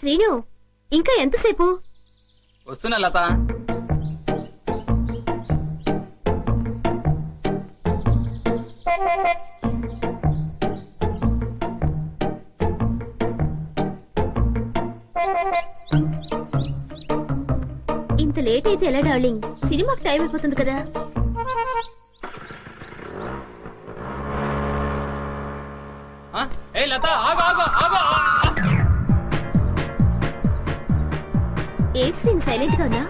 శ్రీను ఇంకా ఎంతసేపు? వస్తున్నా లత. ఇంత లేట్ అయితే ఎలా డార్లింగ్ సినిమాకి టైం అయిపోతుంది కదా? ఏ లత ఆగు ఆగు ఆగు. ఏంటి శ్రీను సైలెంట్గా ఉన్నా?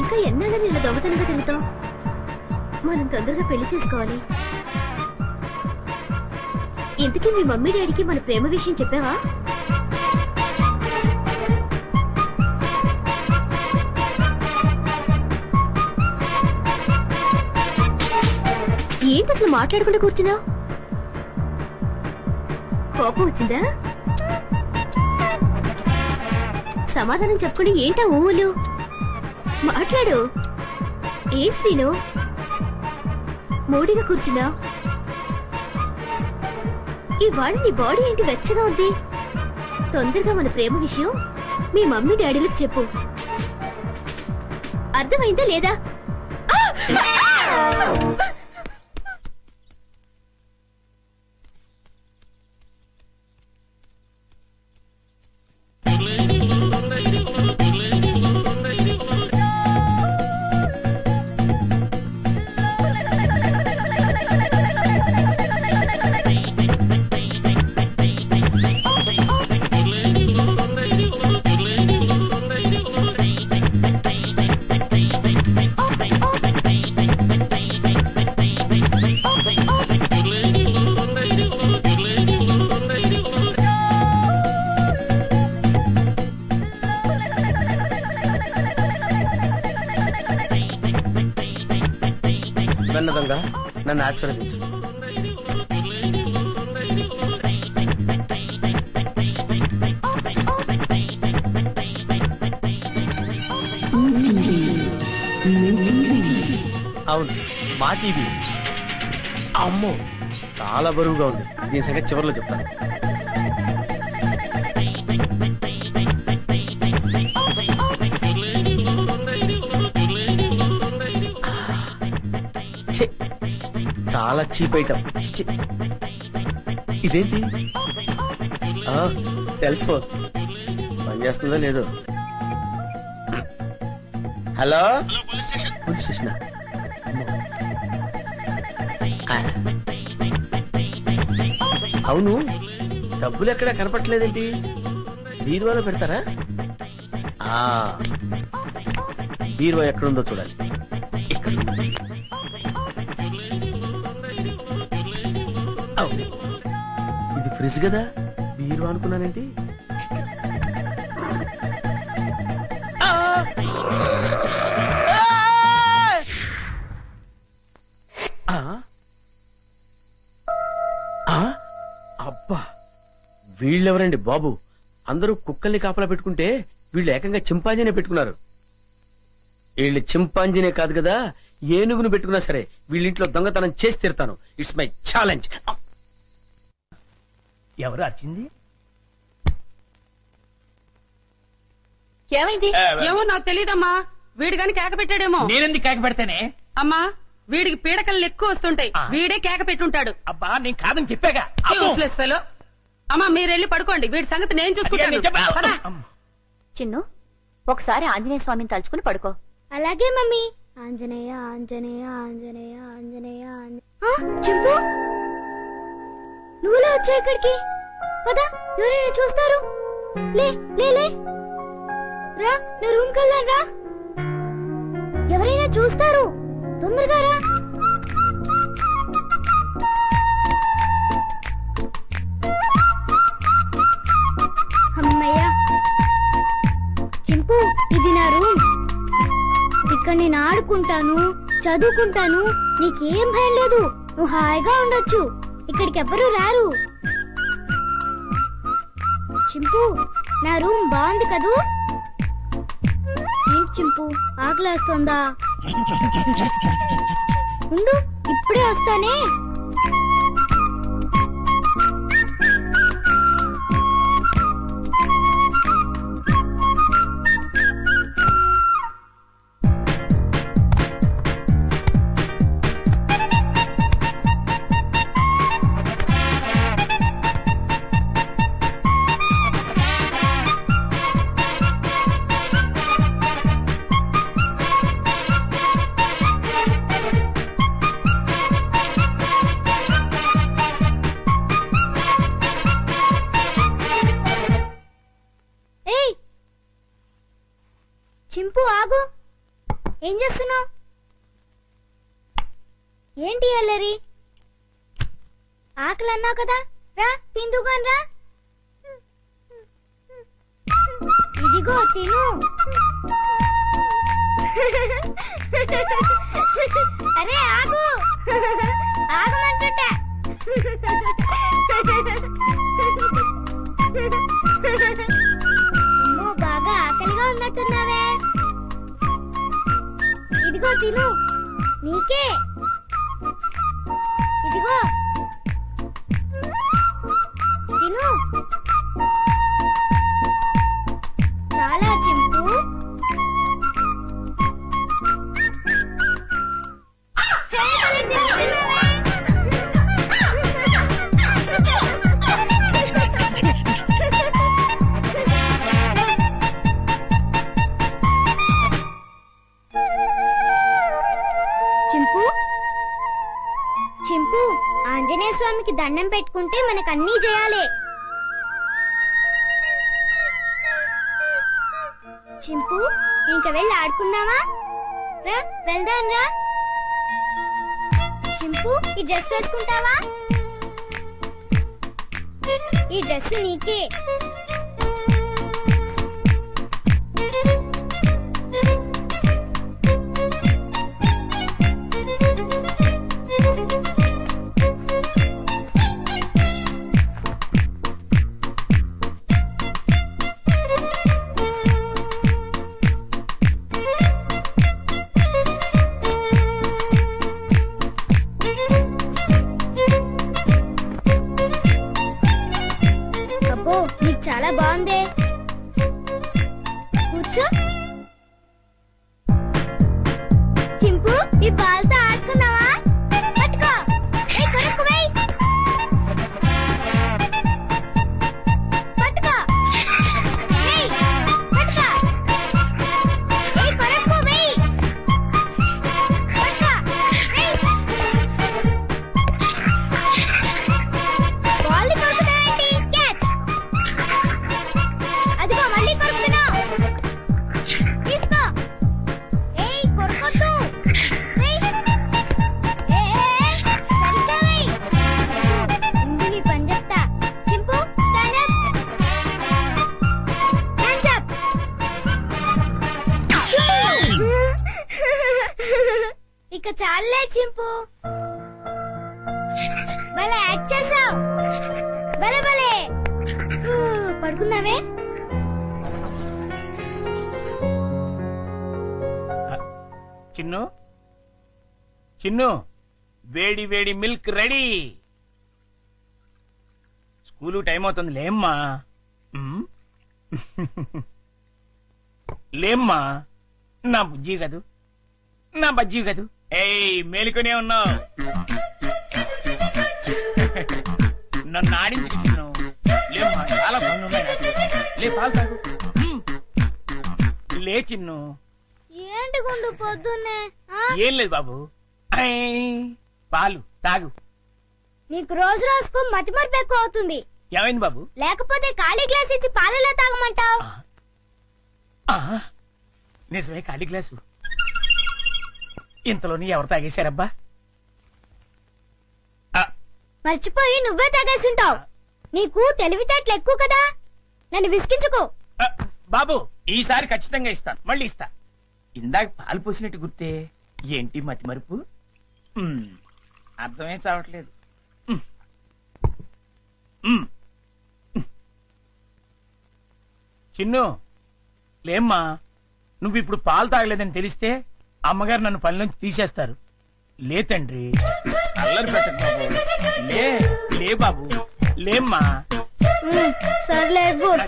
ఇంకా ఎన్నాళ్ళని ఇలా దొంగతనంగా తిరుగుతావు? మనం తొందరగా పెళ్ళి చేసుకోవాలి. ఇంతకీ మీ మమ్మీ డాడీకి మన ప్రేమ విషయం చెప్పావా? ఏంటి అసలు మాట్లాడకుండా కూర్చున్నావు? కోపం వచ్చిందా? సమాధానం చెప్పకుండా ఏంటా ఊళ్ళు మాట్లాడు. ఏ సీను? మూడిగా కూర్చున్నా? ఇవాళ నీ బాడీ ఏంటి వెచ్చగా ఉంది? తొందరగా మన ప్రేమ విషయం మీ మమ్మీ డాడీలకు చెప్పు. అర్థమైందా లేదా? నన్ను ఆశీర్వదించు. అవును మా టీవీ. అమ్మో చాలా బరువుగా ఉంది. దీని సంగతి చివరిలో చెప్తాను. చాలా చీప్ ఐటమ్. ఇదేంటి? Cell phone. పనిచేస్తుందో లేదో. హలో? Police station. అవును. డబ్బులు ఎక్కడ కనపట్లేదేంటి బీరువాలో పెడతారా? బీరువా ఎక్కడుందో చూడాలి. ఇక్కడ. ఇది ఫ్రిడ్జ్ కదా? బీరు అనుకున్నానండి అబ్బా! వీళ్ళెవరండి బాబు? అందరూ కుక్కల్ని కాపలా పెట్టుకుంటే వీళ్ళు ఏకంగా చింపాంజీనే పెట్టుకున్నారు. వీళ్ళు చింపాంజీనే కాదు కదా ఏనుగును పెట్టుకున్నా సరే వీళ్ళింట్లో దొంగతనం చేసి తీరుతాను. ఇట్స్ మై ఛాలెంజ్ ఎవరు వచ్చింది ఏమైంది? ఏమో నాకు తెలియదమ్మా వీడు గాని కేక పెట్టాడేమో. నేనెందుకు కేక పెడతానే? అమ్మా వీడికి పీడకలు ఎక్కువ వస్తుంటాయి. వీడే కేక పెట్టుంటాడు. అబ్బా నేను కాదని చెప్పాగా. అమ్మా మీరు వెళ్ళి పడుకోండి. వీడి సంగతి నేను చూసుకుంటాను. చిన్ను ఒకసారి ఆంజనేయ స్వామిని తలుచుకుని పడుకో. అలాగే మమ్మీ. ఆంజనేయ ఆంజనేయ ఆంజనేయ ఆంజనేయ చెప్పు నువ్వులే వచ్చా ఇక్కడికి? పదా ఎవరైనా చూస్తారు? లే లే లే. రా నా రూమ్ కెళ్ళాను రా. ఎవరైనా చూస్తారు? తొందరగా రా. అమ్మయ్యా. చింపు ఇది నా రూమ్ ఇక్కడ నేను ఆడుకుంటాను చదువుకుంటాను నీకేం భయం లేదు. నువ్వు హాయిగా ఉండొచ్చు. ఇక్కడికి ఎవ్వరూ రారు. చింపు నా రూమ్ బాగుంది కదూ? ఏంటి చింపు ఆకలేస్తుందా? ఉండు ఇప్పుడే వస్తానే. చింపు ఆగు. ఏం చేస్తున్నావు? ఏంటి అల్లరి? ఆకలి అన్నావు కదా? రా తిందుగాని రా. ఇదిగో తిను. అరే ఆగు. ఆగమంటుంటా. ちの 2K చింపు ఇంక వెళ్ళి ఆడుకుందామా? రా వెళ్దాం రా. చింపు ఈ డ్రెస్ వేసుకుంటావా? ఈ డ్రెస్ నీకే. చింపు. భలే యాక్ట్ చేసావు. భలే భలే. పడుకున్నావే చిన్ను. చిన్ను వేడి వేడి మిల్క్ రెడీ. స్కూలు టైం అవుతుంది లేమ్మా. లేమ్మా. నా బుజ్జి కదూ. నా బజ్జీ కదూ. ఏయ్ మేలుకునే ఉన్నావు. నన్ను ఆడించుకు చిన్ను లేమ్మా చాలా పనులు ఉన్నాయి నాకు. లే పాలు తాగు. ఉమ్. లే చిన్ను. ఏంటి గుండు పొద్దున్నే ఆ? ఏం లేదు బాబు. ఐ, పాలు తాగు. నీకు రోజు రోజుకు మతిమరుపు ఎక్కువ అవుతుంది. ఏమైంది బాబు? లేకపోతే ఖాళీ గ్లాస్ ఇచ్చి పాలలో తాగమంటావు? ఆ. ఆ, నిజమే ఖాళీ గ్లాసు. ఇంతలోని ఎవరు తాగేశారబ్బా? ఆ, మర్చిపోయి నువ్వే తాగేసుంటావు. నీకు తెలివితేటలు ఎక్కువ కదా? నన్ను విసిగించుకో. బాబు ఈసారి ఖచ్చితంగా ఇస్తాను మళ్ళీ ఇస్తా. ఇందాక పాలు పోసినట్టు గుర్తే ఏంటి మతి మరుపు? అర్థమే చావట్లేదు. చిన్ను లేమ్మా నువ్వు ఇప్పుడు పాలు తాగలేదని తెలిస్తే అమ్మగారు నన్ను పని నుంచి తీసేస్తారు. లే తండ్రి. అల్లరి పెట్టకు బాబు. లే లే బాబు. లేమ్మా. సర్లే గుడ్.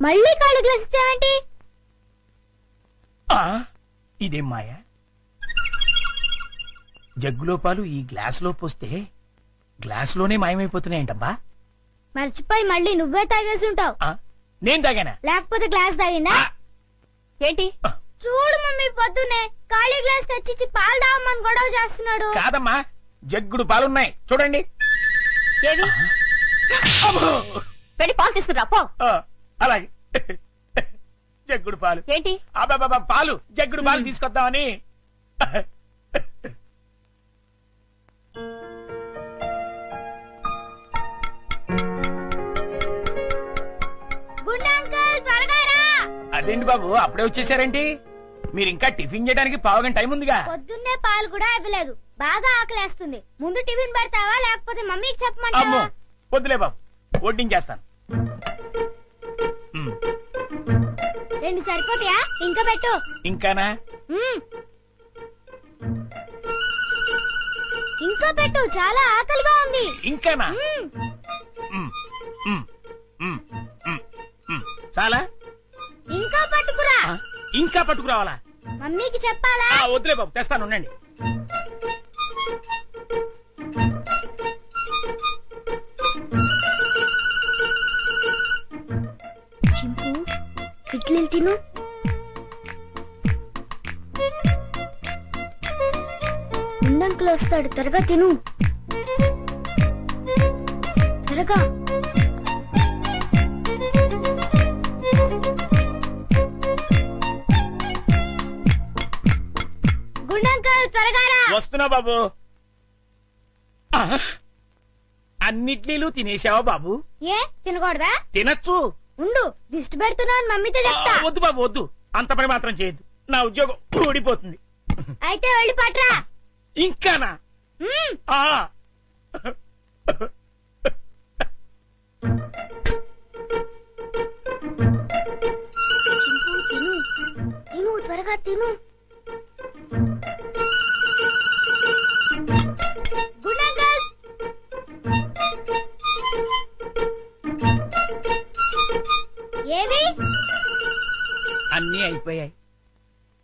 మళ్ళీ ఖాళీ గ్లాస్ ఇచ్చావేంటి? ఆ, ఇదేం మాయ? జగ్గులో పాలు ఈ గ్లాసులో పోస్తే గ్లాసులోనే మాయమైపోతున్నాయంటబ్బా. మర్చిపోయి మళ్ళీ నువ్వే తాగేసుంటావు ఆ, నేను తాగానా? లేకపోతే గ్లాస్ తాగిందా? ఏంటి? చూడు మమ్మీ పొద్దున్నే ఖాళీ గ్లాస్ తెచ్చిచ్చి పాలు తాగమని గొడవ చేస్తున్నాడు. కాదమ్మా జగ్గుడు పాలున్నాయి. చూడండి. ఏవి! వెళ్ళి పాలు తీసుకురా పో. అలాగే. జగ్గుడు పాలు. ఏంటి? అబ్బాబా పాలు. జగ్గుడు పాలు తీసుకొద్దామని. అదేంటి బాబు? అప్పుడే వచ్చేసారేంటి? మీరు ఇంకా టిఫిన్ చేయడానికి పావుగంట టైం ఉందిగా. పొద్దున్నే పాలు కూడా ఇవ్వలేదు బాగా ఆకలేస్తుంది. ముందు టిఫిన్ పెడతావా లేకపోతే మమ్మీకి అమ్మో చెప్పమంటావా వద్దులే బాబు. వడ్డించేస్తాను ఉమ్, రెండు సరిపోతాయా? ఇంకా పెట్టు. ఇంకానా? మ్మ్. ఇంకా పెట్టు. చాలా ఆకలిగా ఉంది. ఇంకానా? మ్మ్. చాలా? ఇంకా పట్టుకురావాలా? మమ్మీకి చెప్పాలా? ఆ, వద్దులే బాబు తెస్తాను ఉండండి. చింపు తిను. ఉండంకులు వస్తాడు త్వరగా తిను. త్వరగా. వస్తున్నా బాబు. ఆ, అన్నిట్లీలు తినేసావా బాబు? ఏ తినకూడదా? తినచ్చు. ఉండు దిష్టి పెడుతున్నావు అని మమ్మీతో ఆ, చెప్తా. వద్దు బాబు వద్దు. అంత పని మాత్రం చేయొద్దు. నా ఉద్యోగం ఊడిపోతుంది. అయితే వెళ్ళి పట్రా. ఇంకానా? మ్మ్. ఆ. చింపు, తిను తిను త్వరగా తిను. ఏవి? అన్నీ అయిపోయాయి.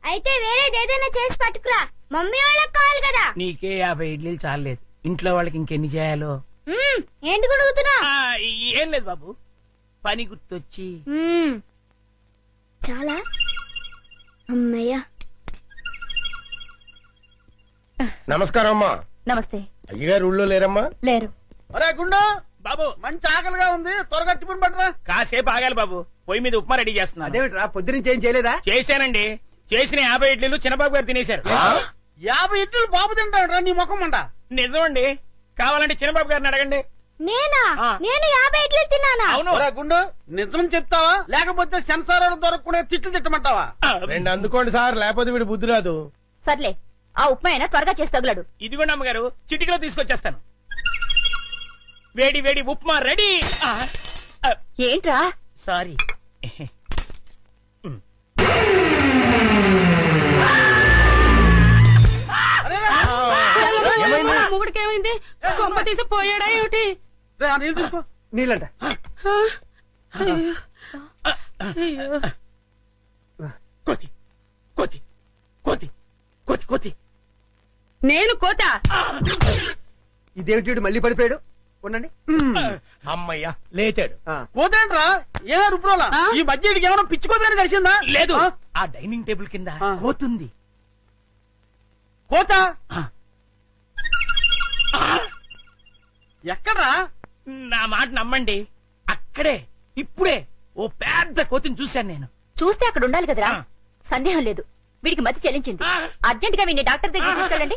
అయితే వేరేది ఏదైనా చేసి పట్టుకురా. మమ్మీ వాళ్ళకి కావాలి కదా. నీకే యాభై ఇడ్లీలు చాలేదు ఇంట్లో వాళ్ళకి ఇంకెన్ని చేయాలో? మ్మ్, ఏంటి గుడుగుతున్నా ఆ, ఏం లేదు బాబు. పని గుర్తొచ్చి. చాలా. అమ్మయ్యా. నమస్కారం అమ్మా. నమస్తే. అయ్యగారు ఊళ్ళో లేరమ్మా? లేరు. ఒరే గుండు! బాబు. మంచి ఆకలిగా ఉంది. త్వరగా టిఫిన్ పట్టరా. కాసేపు ఆగాలి బాబు. పొయ్యి మీద ఉప్మా రెడీ చేస్తున్నా అదేమిట్రా? పొద్దునుంచి ఏం చేయలేదా? చేశానండి. చేసిన యాభై ఇడ్లీలు చిన్నబాబు గారు తినేశారు. యాభై ఇడ్లీలు బాబు తింటాడు నీ ముఖం అంట. నిజమండి. కావాలంటే చిన్నబాబు గారిని అడగండి. నేనా. నేను యాభై ఇడ్లీ తిన్నానా? అవును. గుండు నిజం చెప్తావా? లేకపోతే సెన్సార్ దొరకకుండా తిట్లు తిట్టమంటావా? ఆ, రెండు అందుకోండి సార్ లేకపోతే వీడు బుద్ధి రాదు. సర్లే ఆ ఉప్మా అయినా త్వరగా చేసి తగులడు. ఇదిగోండి అమ్మగారు చిటికలో తీసుకొచ్చేస్తాను. వేడి వేడి ఉప్మా రెడీ. ఏంట్రా? సారీ. మొగుడికి ఏమైంది? కొంప తీసి పోయాడా ఏమిటి? నీళ్ళంట. కోతి కోతి కోతి కోతి కోతి. నేను కోత. ఇదేమిటి మళ్ళీ పడిపోయాడు? ఉండండి. అమ్మయ్యా. లేచాడు. ఆ. పోతేంట్రా? ఏమే రుబ్రోలా? ఈ మధ్య ఇడికి ఏమైనా పిచ్చుకోదని తెలిసిందా లేదు. ఆ? డైనింగ్ టేబుల్ కింద ఆ. కోతుంది. కోత. ఎక్కడ్రా? నా మాట నమ్మండి. అక్కడే ఇప్పుడే ఓ పెద్ద కోతిని చూశాను నేను. చూస్తే అక్కడ ఉండాలి కదరా. సందేహం లేదు. వీడికి మతి చెల్లించింది. అర్జెంట్గా వీడిని డాక్టర్ దగ్గర తీసుకెళ్ళండి.